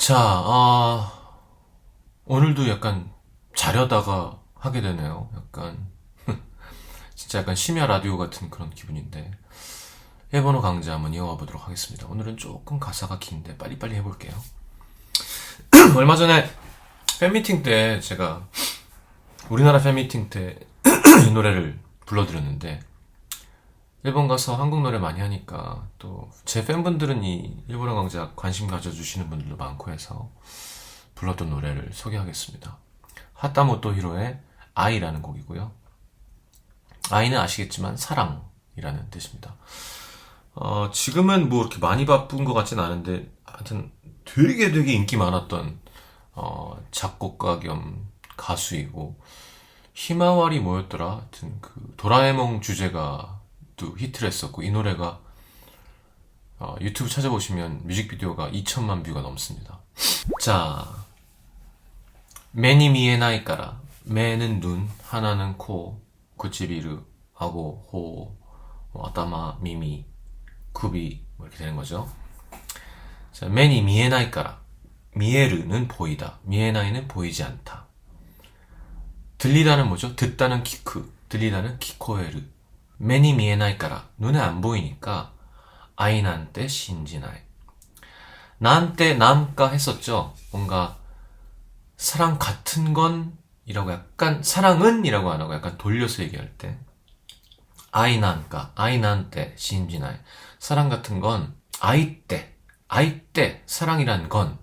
자, 아, 오늘도 약간 자려다가 하게 되네요. 약간, 진짜 약간 심야 라디오 같은 그런 기분인데. 일본어 강좌 한번 이어가 보도록 하겠습니다. 오늘은 조금 가사가 긴데 빨리빨리 해볼게요. 얼마 전에 팬미팅 때 제가 우리나라 팬미팅 때 이 노래를 불러드렸는데 일본 가서 한국 노래 많이 하니까 또 제 팬분들은 이 일본어 강좌 관심 가져주시는 분들도 많고 해서 불렀던 노래를 소개하겠습니다. 하타모토 히로의 아이라는 곡이고요. 아이는 아시겠지만 사랑이라는 뜻입니다. 어, 지금은 뭐 이렇게 많이 바쁜 것 같진 않은데 하여튼 되게 되게 인기 많았던 어, 작곡가 겸 가수이고 히마와리 뭐였더라? 하여튼 그 도라에몽 주제가 또 히트를 했었고 이 노래가 어, 유튜브 찾아보시면 뮤직비디오가 2천만 뷰가 넘습니다. 자, 매니 미에 나이 까라. 매는 눈, 하나는 코, 구치비르, 하고 호, 뭐, 아따마, 미미, 구비 뭐 이렇게 되는 거죠. 자, 매니 미에 나이 까라. 미에르는 보이다. 미에나이는 보이지 않다. 들리다는 뭐죠? 듣다는 키크, 들리다는 키코에르. 미에나이 까라. 눈에 안 보이니까 아이난테 신지나이. 나한테 남까 했었죠. 뭔가 사랑 같은 건 이라고 약간 사랑은 이라고 안 하고 약간 돌려서 얘기할 때 아이난까 아이난테 신지나이 사랑 같은 건 아이 때 아이 때 사랑이란 건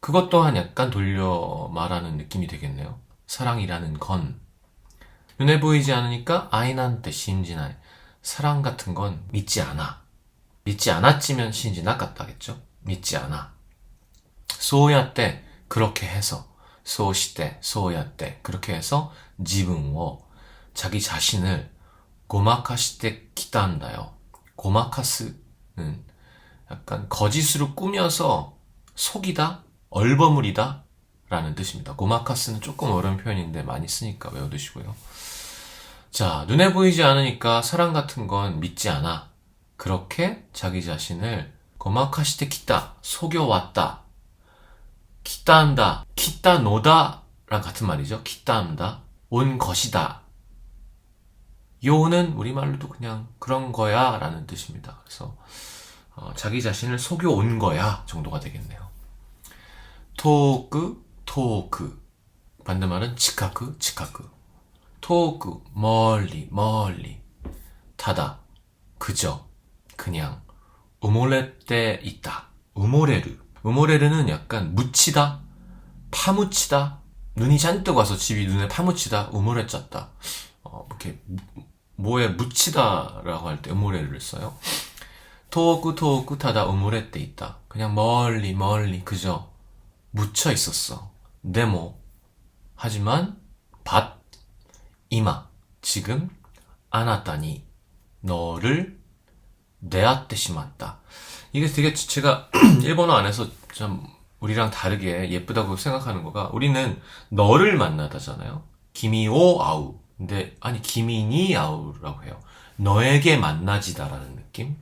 그것 또한 약간 돌려 말하는 느낌이 되겠네요. 사랑이라는 건 눈에 보이지 않으니까 아이난테 신지나이 사랑 같은 건 믿지 않아 믿지 않았지면 신지나 같다겠죠. 믿지 않아. 소야 때 그렇게 해서 소시 때 소야 때 그렇게 해서 지분を자기 자신을 고마카시테 기단다요. 고마카스는 약간 거짓으로 꾸며서 속이다, 얼버무리다 라는 뜻입니다. 고마카스는 조금 어려운 표현인데 많이 쓰니까 외워두시고요. 자, 눈에 보이지 않으니까 사랑 같은 건 믿지 않아. 그렇게 자기 자신을 고마카시테 키다, 속여왔다. 키따한다, 키따노다 랑 같은 말이죠. 키따한다, 온 것이다. 요는 우리말로도 그냥 그런 거야 라는 뜻입니다. 그래서 어, 자기 자신을 속여온 거야 정도가 되겠네요. 토크, 토크. 반대말은 치카크, 치카크. 토크, 멀리, 멀리. 타다, 그저, 그냥. 우모레때 있다. 우모레르. 우모레르는 약간 묻히다, 파묻히다, 눈이 잔뜩 와서 집이 눈에 파묻히다, 우모레 짰다. 어, 이렇게 뭐에 묻히다라고 할 때 우모레를 써요. 토크 토크 타다 우모레 때 있다. 그냥 멀리 멀리 그저 묻혀 있었어. 네모. 하지만 밭 이마 지금 아나타니 너를 심었다. 이게 되게 제가 일본어 안에서 좀 우리랑 다르게 예쁘다고 생각하는 거가 우리는 너를 만나다잖아요. 기미오 아우. 근데 아니 기미니 아우라고 해요. 너에게 만나지다라는 느낌.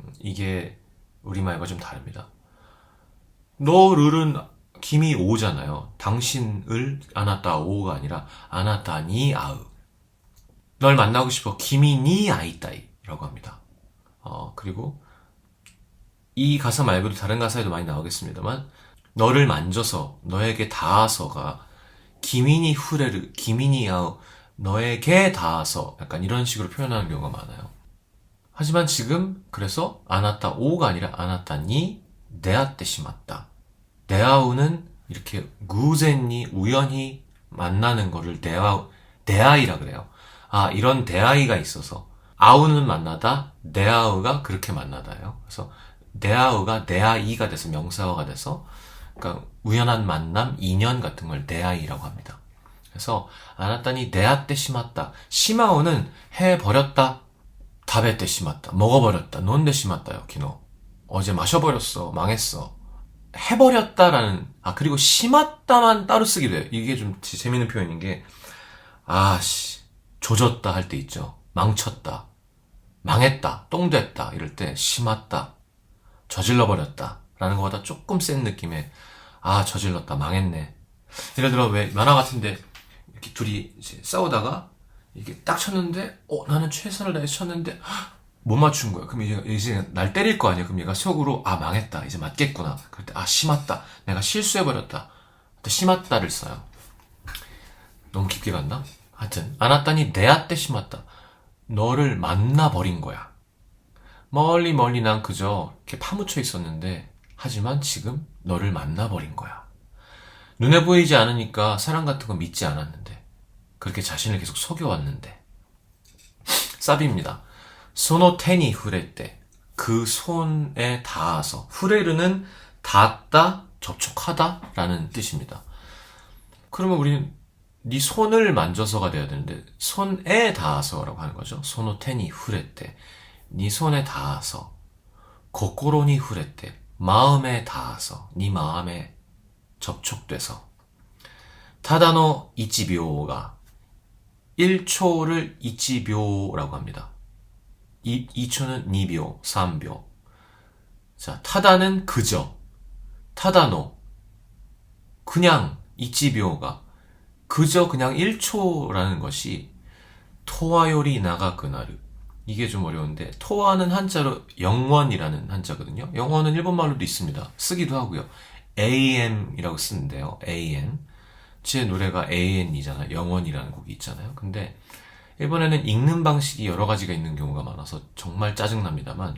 음, 이게 우리말과 좀 다릅니다. 너를은 김이 오잖아요. 당신을 아나타 오가 아니라 아나타니 아우. 널 만나고 싶어 김이 니 아이따이라고 합니다. 어, 그리고 이 가사 말고도 다른 가사에도 많이 나오겠습니다만 너를 만져서 너에게 닿아서가 기민이 후레르 기민이 아우 너에게 닿아서 약간 이런 식으로 표현하는 경우가 많아요. 하지만 지금 그래서 아나타 오가 아니라 아나타니 내아때 심었다. 네아우는 이렇게 구젠니 우연히 만나는 거를 네아 네아이라 그래요. 아 이런 대아이가 있어서 아우는 만나다 네아우가 그렇게 만나다요. 그래서 네아우가 네아이가 돼서 명사어가 돼서 그러니까 우연한 만남, 인연 같은 걸 네아이라고 합니다. 그래서 아나타니 네아 때 심었다. 시마오는 해 버렸다. 다베 때 심었다. 먹어버렸다. 논데 심었다요. 기노. 어제 마셔버렸어. 망했어. 해버렸다라는 아 그리고 심었다만 따로 쓰기도 해요. 이게 좀 재밌는 표현인 게 아씨 조졌다 할 때 있죠. 망쳤다. 망했다. 똥됐다. 이럴 때 심었다. 저질러 버렸다. 라는 것보다 조금 센 느낌의 아, 저질렀다. 망했네. 예를 들어, 왜, 만화 같은데, 이렇게 둘이 이제 싸우다가, 이게 딱 쳤는데, 어, 나는 최선을 다해서 쳤는데, 헉, 못 맞춘 거야. 그럼 이제, 이제 날 때릴 거 아니야. 그럼 얘가 속으로, 아, 망했다. 이제 맞겠구나. 그럴 때, 아, 심았다. 내가 실수해버렸다. 또 심았다를 써요. 너무 깊게 갔나? 하여튼, 안 왔다니 내야 때 심었다. 너를 만나버린 거야. 멀리 멀리 난 그저 이렇게 파묻혀 있었는데, 하지만 지금 너를 만나버린 거야. 눈에 보이지 않으니까 사랑 같은 거 믿지 않았는데, 그렇게 자신을 계속 속여왔는데. 쌉입니다. 소노 테니 후레 때, 그 손에 닿아서. 후레르는 닿다, 접촉하다 라는 뜻입니다. 그러면 우리는 네 손을 만져서가 돼야 되는데 손에 닿아서라고 하는 거죠. 소노 테니 후레 때, 네 손에 닿아서, 고코로니 후레 때, 마음에 닿아서, 네 마음에 접촉돼서, 타다노 이치묘가 1초를 이치묘라고 합니다. 이, 2초는 니묘, 3묘. 자, 타다는 그저, 타다노, 그냥 이치묘가 그저 그냥 1초라는 것이 토와요리 나가 그나르 이게 좀 어려운데 토와는 한자로 영원이라는 한자거든요. 영원은 일본말로도 있습니다. 쓰기도 하고요. AM이라고 쓰는데요. AM 제 노래가 AN이잖아요. 영원이라는 곡이 있잖아요. 근데 일본에는 읽는 방식이 여러 가지가 있는 경우가 많아서 정말 짜증납니다만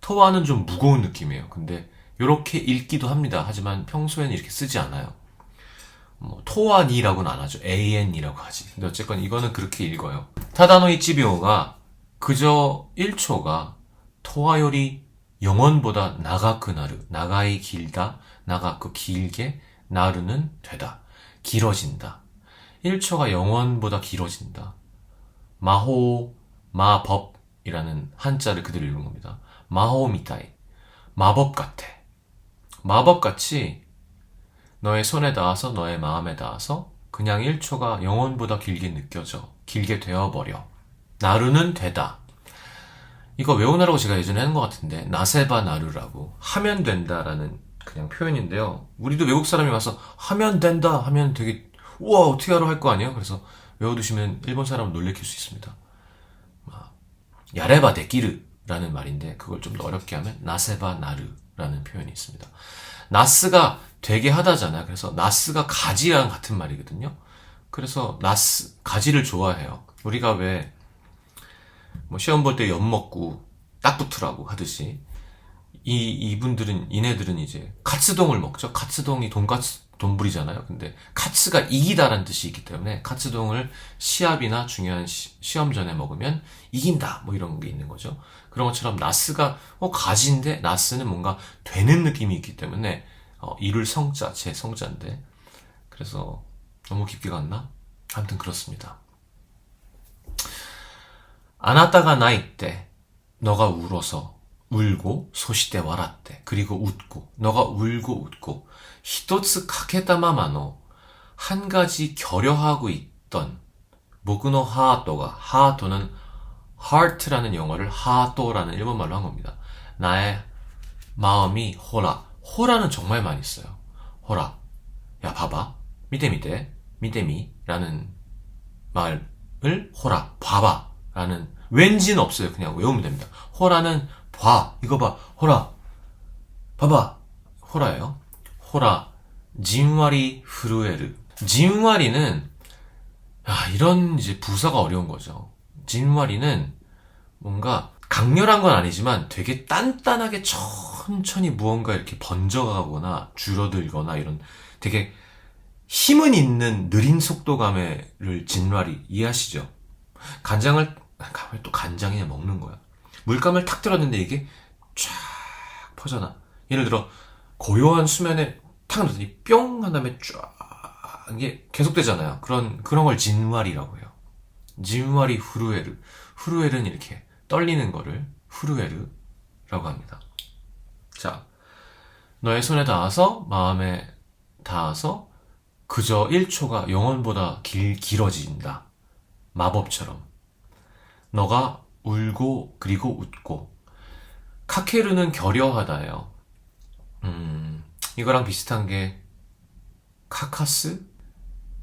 토와는 좀 무거운 느낌이에요. 근데 이렇게 읽기도 합니다. 하지만 평소에는 이렇게 쓰지 않아요. 뭐 토와니라고는 안 하죠. AN이라고 하지. 근데 어쨌건 이거는 그렇게 읽어요. 타다노 이치비오가 그저 1초가 토와요리 영원보다 나가그 나르 나가이 길다 나가그 길게 나르는 되다 길어진다 1초가 영원보다 길어진다 마호 마법이라는 한자를 그대로 읽는 겁니다 마호 미타이 마법 같아 마법 같이 너의 손에 닿아서 너의 마음에 닿아서 그냥 1초가 영원보다 길게 느껴져. 길게 되어버려. 나루는 되다. 이거 외우느라고 제가 예전에 한 것 같은데 나세바 나루라고 하면 된다라는 그냥 표현인데요. 우리도 외국 사람이 와서 하면 된다 하면 되게 우와 어떻게 하러 할 거 아니에요? 그래서 외워두시면 일본 사람은 놀래킬 수 있습니다. 야레바 데끼르라는 말인데 그걸 좀 더 어렵게 하면 나세바 나르라는 표현이 있습니다. 나스가 되게 하다잖아요. 그래서 나스가 가지랑 같은 말이거든요. 그래서 나스 가지를 좋아해요. 우리가 왜 뭐 시험 볼 때 엿 먹고 딱 붙으라고 하듯이 이 이분들은 이네들은 이제 카츠동을 먹죠. 카츠동이 돈까츠 돈불이잖아요. 근데 카츠가 이기다라는 뜻이 있기 때문에 카츠동을 시합이나 중요한 시, 험 전에 먹으면 이긴다 뭐 이런 게 있는 거죠. 그런 것처럼 나스가 어 가지인데 나스는 뭔가 되는 느낌이 있기 때문에 어, 이룰 성자 제 성자인데 그래서 너무 깊게 갔나? 아무튼 그렇습니다. 아나타가 나이 때 너가 울어서 울고 소시대 와라때 그리고 웃고 너가 울고 웃고 히토츠 카케타마마노 한 가지 결여하고 있던 모그노 하토가 하토는 heart라는 영어를 하토라는 일본말로 한 겁니다. 나의 마음이 호라 호라는 정말 많이 써요. 호라 야 봐봐 미대 미대미라는 말을 호라 봐봐 라는 왠지는 없어요. 그냥 외우면 됩니다. 호라는 봐 이거 봐 호라 봐봐 호라예요. 호라 진와리 후루에르 진와리는 아 이런 이제 부사가 어려운 거죠. 진와리는 뭔가 강렬한 건 아니지만 되게 단단하게 천천히 무언가 이렇게 번져가거나 줄어들거나 이런 되게 힘은 있는 느린 속도감을 진와리 이해하시죠? 간장을 가만히 또 간장이냐 먹는 거야. 물감을 탁 들었는데 이게 쫙 퍼져나. 예를 들어 고요한 수면에 탁 넣더니 뿅 한 다음에 쫙 이게 계속되잖아요. 그런 그런 걸 진왈이라고 해요. 진왈이 후루에르. 후루에르는 이렇게 떨리는 거를 후루에르라고 합니다. 자, 너의 손에 닿아서 마음에 닿아서 그저 1초가 영원보다 길, 길어진다. 마법처럼. 너가 울고 그리고 웃고 카케르는 결여하다예요. 음, 이거랑 비슷한 게 카카스?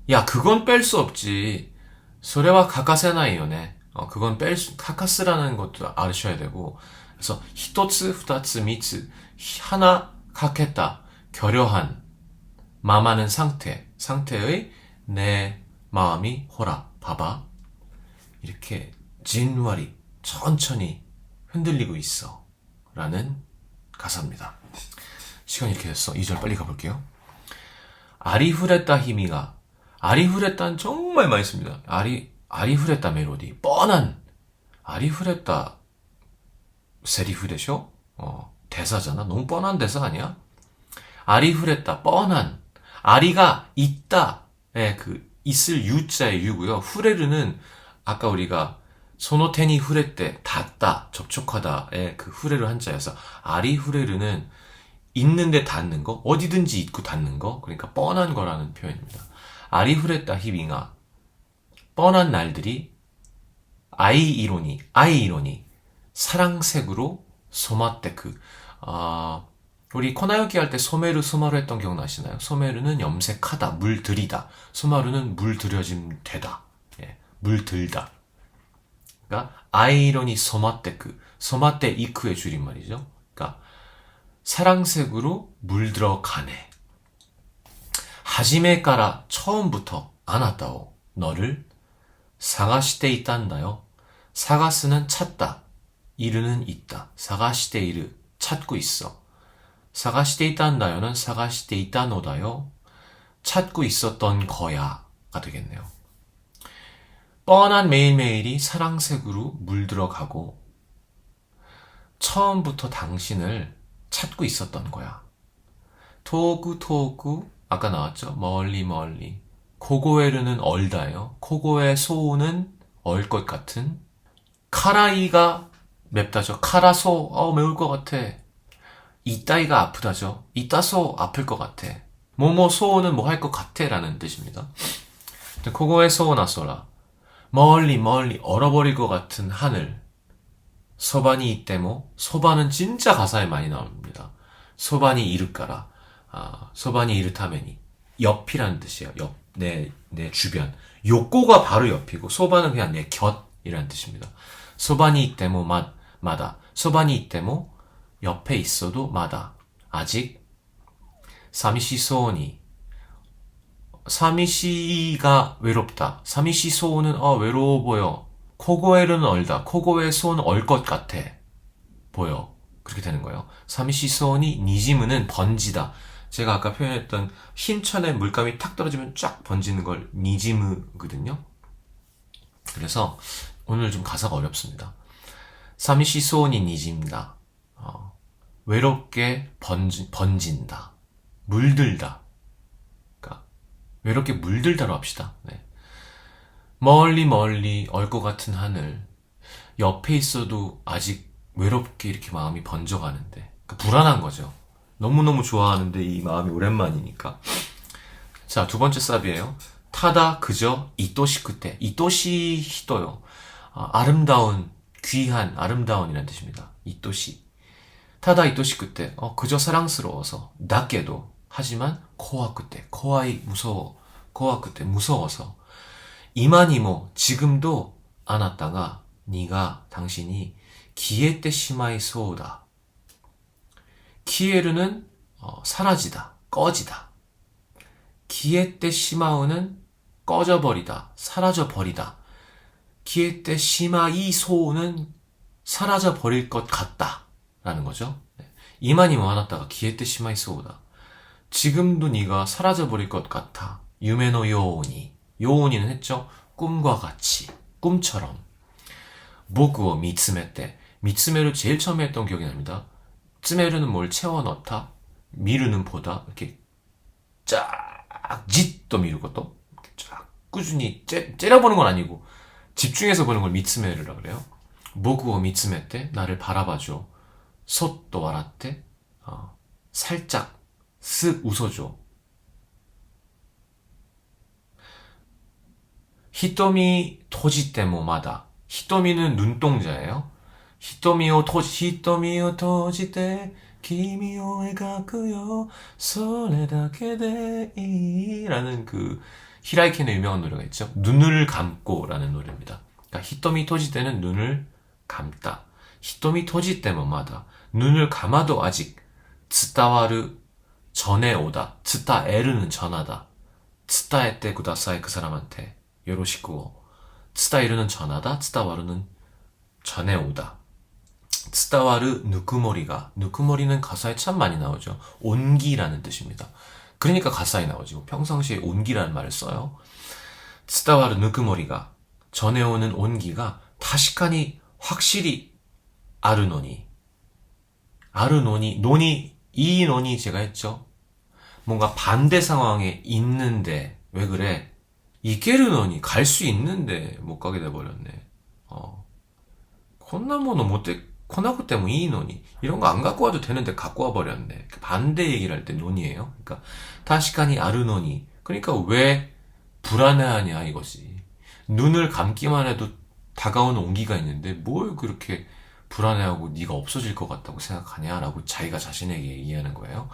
야, 그건 뺄 수 없지. 소래와 카카세나이요네. 어, 그건 뺄 수, 카카스라는 것도 알으셔야 되고. 그래서, 히토츠, 후다츠, 미츠. 하나, 카케다. 결여한. 마마는 상태. 상태의 내 마음이 호라. 봐봐. 이렇게 진와리. 천천히 흔들리고 있어. 라는 가사입니다. 시간이 이렇게 됐어. 2절 빨리 가볼게요. 아리후레따 히미가 아리후레따는 정말 많이 씁니다. 아리 아리후레따 멜로디 뻔한 아리후레따 세리프레쇼 어, 대사잖아. 너무 뻔한 대사 아니야? 아리후레따 뻔한 아리가 있다. 예, 그 있을 유자의 유고요. 후레르는 아까 우리가 소노테니 후레 때 닿다 접촉하다의 그 후레르 한자여서 아리 후레르는 있는데 닿는 거 어디든지 있고 닿는 거 그러니까 뻔한 거라는 표현입니다. 아리 후레따 히빙아 뻔한 날들이 아이 이론이 아이 이론이 사랑색으로 소마테크 아 우리 코나요키 할때 소메르 소마루 했던 기억 나시나요? 소메르는 염색하다 물들이다 소마루는 물들여짐 되다 예, 물들다 그러니까 아이러니 소마테크, 소마테 이크의 줄임말이죠. 그러니까 사랑색으로 물들어 가네. 하지메 까라 처음부터 안았다오. 너를 사가시대 있단다요. 사가스는 찾다. 이르는 있다. 사가시대 이르 찾고 있어. 사가시대 있단다요는 사가시대 있다노다요. 찾고 있었던 거야가 되겠네요. 뻔한 매일매일이 사랑색으로 물들어가고 처음부터 당신을 찾고 있었던 거야. 토구 토구 아까 나왔죠? 멀리 멀리 코고에르는 얼다요. 코고에 소우는 얼 것 같은 카라이가 맵다죠. 카라소 어 매울 것 같아. 이따이가 아프다죠. 이따소 아플 것 같아. 뭐뭐 소우는 뭐 할 것 같아 라는 뜻입니다. 코고에 소우나소라 멀리 멀리 얼어버릴 것 같은 하늘. 소반이 이때모 소반은 진짜 가사에 많이 나옵니다. 소반이 이르까라. 아, 소반이 이르타면이 옆이라는 뜻이에요. 옆, 내, 내 주변. 욕고가 바로 옆이고 소반은 그냥 내 곁이라는 뜻입니다. 소반이 이때모 마, 마다. 소반이 이때모 옆에 있어도 마다. 아직 사미시소니 사미시가 외롭다. 사미시 소는 어 외로워 보여. 코고에는 얼다. 코고에 소는 얼 것 같아. 보여. 그렇게 되는 거예요. 사미시 소니 니지무는 번지다. 제가 아까 표현했던 흰천에 물감이 탁 떨어지면 쫙 번지는 걸 니지무거든요. 그래서 오늘 좀 가사가 어렵습니다. 사미시 소니 니짐다. 어, 외롭게 번지, 번진다. 물들다. 외롭게 물들다로 합시다. 네. 멀리 멀리 얼 것 같은 하늘 옆에 있어도 아직 외롭게 이렇게 마음이 번져가는데 그러니까 불안한 거죠. 너무너무 좋아하는데 이 마음이 오랜만이니까. 자, 두 번째 쌉이에요. 타다 그저 이또시 그때 이또시 히도요. 아, 름다운 귀한 아름다운이라는 뜻입니다. 이또시 타다 이또시 그때 어, 그저 사랑스러워서 낮게도 하지만 코와 그때 코와이 무서워 코와 그때 무서워서 이만이모 지금도 안 왔다가 네가 당신이 기에 때 시마이 소우다. 키에르는 어, 사라지다 꺼지다. 기에 때 시마우는 꺼져버리다 사라져버리다. 기에 때 시마이 소우는 사라져버릴 것 같다 라는 거죠. 네. 이만이모 안 왔다가 기에 때 시마이 소우다 지금도 네가 사라져버릴 것 같아. 유메노 요오니. 요오니는 했죠? 꿈과 같이. 꿈처럼. 보그오 미츠메 때. 미츠메를 제일 처음에 했던 기억이 납니다. 츠메르는 뭘 채워 넣다. 미루는 보다. 이렇게 쫙, 짓도 미루고 또. 쫙 꾸준히 째, 째려보는 건 아니고 집중해서 보는 걸 미츠메르라 그래요. 보그오 미츠메 때 나를 바라봐줘. 솥도 와라테. 어, 살짝 쓱 웃어줘. 히토미 토지 때모마다. 히토미는 눈동자예요. 히토미오 토지, 히토미오 토지 때, 君を描くよそれだけでいい라는 그 히라이켄의 유명한 노래가 있죠. 눈을 감고라는 노래입니다. 그러니까 히토미 토지 때는 눈을 감다. 히토미 토지 때문마다 눈을 감아도 아직 츠타와르 전에 오다. 츠타 에르는 전하다. 츠타에 때 구다사이 그 사람한테 요로시고 츠타 에르는 전하다. 츠타와르는 전에 오다. 츠타와르 누크모리가 누크모리는 가사에 참 많이 나오죠. 온기라는 뜻입니다. 그러니까 가사에 나오죠. 평상시에 온기라는 말을 써요. 츠타와르 누크모리가 전해오는 온기가 다시카니 확실히 아르노니 아르노니 논 이 인원이 제가 했죠. 뭔가 반대 상황에 있는데 왜 그래? 이 게르논이 갈 수 있는데 못 가게 돼버렸네. 어. 콘나모노 못돼 코나고 때문에 이 논이 이런 거 안 갖고 와도 되는데 갖고 와 버렸네. 그 반대 얘기를 할 때 논이에요. 그러니까 다시카니 아르논이 그러니까 왜 불안해하냐 이것이 눈을 감기만 해도 다가오는 온기가 있는데 뭘 그렇게 불안해하고 네가 없어질 것 같다고 생각하냐라고 자기가 자신에게 얘기하는 거예요.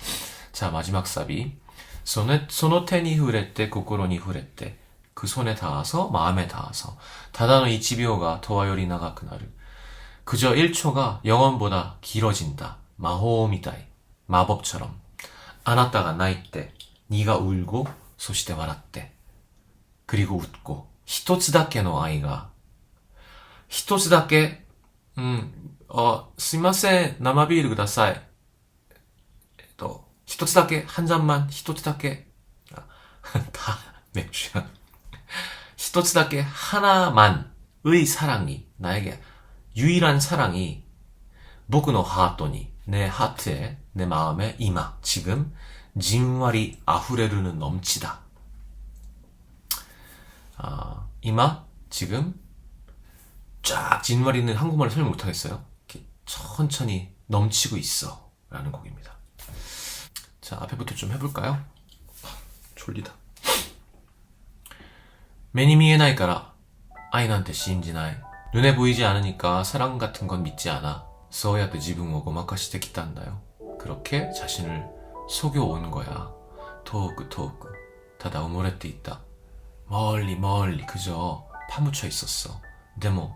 자 마지막 사비. 손에 손오테니 후레떼 고코로니 후레떼. 그 손에 닿아서 마음에 닿아서. 다다노 이치비오가 도와요리 나가그나를 그저 1초가 영원보다 길어진다. 마호미다이. 마법처럼. 안았다가 나이때 네가 울고 소시대 말았대. 그리고 웃고 히토츠다케노 아이가 히토츠다케 うんあすいません生ビールくださいえっと一つだけ한 잔만一つだけ아, 다 맥주야 一つだけ 하나만의 사랑이 나에게 유일한 사랑이 僕のハートに 내 하트에 내 마음에 이마 지금 진와리 아후레르는 넘치다. 아, 이마 지금 쫙 진말이는 한국말을 설명 못하겠어요. 이렇게 천천히 넘치고 있어. 라는 곡입니다. 자, 앞에부터 좀 해볼까요? 졸리다. 매니 미에 나이 까라. 아이한테 신지 나이. 눈에 보이지 않으니까 사랑 같은 건 믿지 않아. 써야도 지붕 오고 막가시대 기다한다요. 그렇게 자신을 속여 온 거야. 토크 토크. 다다 우모레 때 있다. 멀리 멀리 그저 파묻혀 있었어. 데모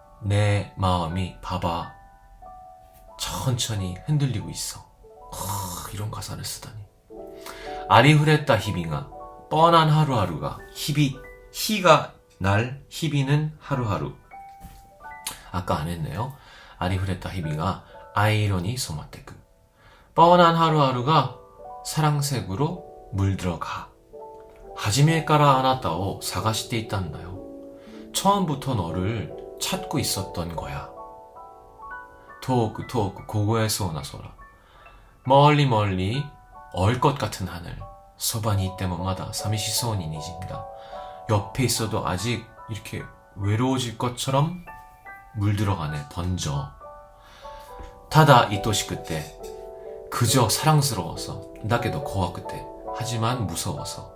내 마음이 봐봐. 천천히 흔들리고 있어. 하, 이런 가사를 쓰다니. 아리후레타 히비가 뻔한 하루하루가 히비, 히가 날, 히비는 하루하루. 아까 안 했네요. 아리후레타 히비가 아이러니 소마테크. 뻔한 하루하루가 사랑색으로 물들어가. 하지메까라 아나타오 사가시테 있단다요. 처음부터 너를 찾고 있었던 거야. 토크 토크 고고에서 오나 소라. 멀리 멀리 얼 것 같은 하늘. 소반이 이때마다 사미시소니 니진다. 옆에 있어도 아직 이렇게 외로워질 것처럼 물들어가네 번져 타다 이토시 그때 그저 사랑스러워서 나게도 고와 그때 하지만 무서워서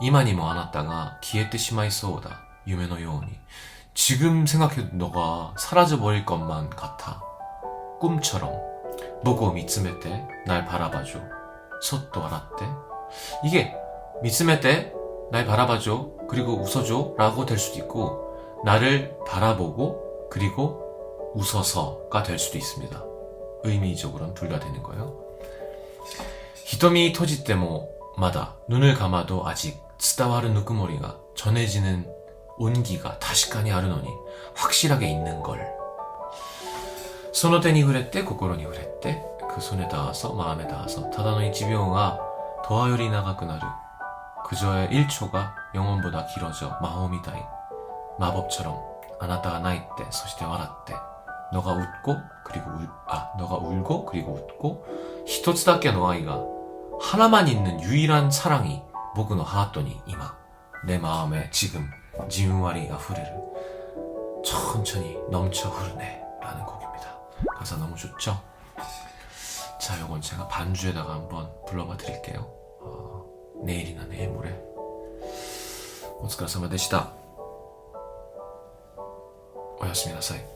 이만이 뭐 안았다가 기에때 시마이소오다 유메노 요오니 지금 생각해도 너가 사라져버릴 것만 같아 꿈처럼 보고 미츠메 때날 바라봐줘 솥도 알았대 이게 미츠메 때날 바라봐줘 그리고 웃어줘 라고 될 수도 있고 나를 바라보고 그리고 웃어서가 될 수도 있습니다. 의미적으로는 둘 다 되는 거예요. 히토미 토지 때모 마다 눈을 감아도 아직 쓰다와르 누크모리가 전해지는 온기가 다시까니 아르노니 확실하게 있는 걸. 손오테니 후레때 고코로니 후레때 그 손에 닿아서 마음에 닿아서 타다노이 지병가 도하요리 나가그나르 그저의 1초가 영원보다 길어져 마호미다이 마법처럼 あなたが泣いてそして笑って 너가 웃고 그리고 울, 아 너가 울고 그리고 웃고 히토츠다케 너 아이가 하나만 있는 유일한 사랑이 보그 노 하토니 이마 내 마음에 지금 지음와리 아프레를 천천히 넘쳐 흐르네 라는 곡입니다 가사 너무 좋죠? 자 요건 제가 반주에다가 한번 불러봐 드릴게요 어, 내일이나 내일 모레 お疲れ様でしたおやすみなさい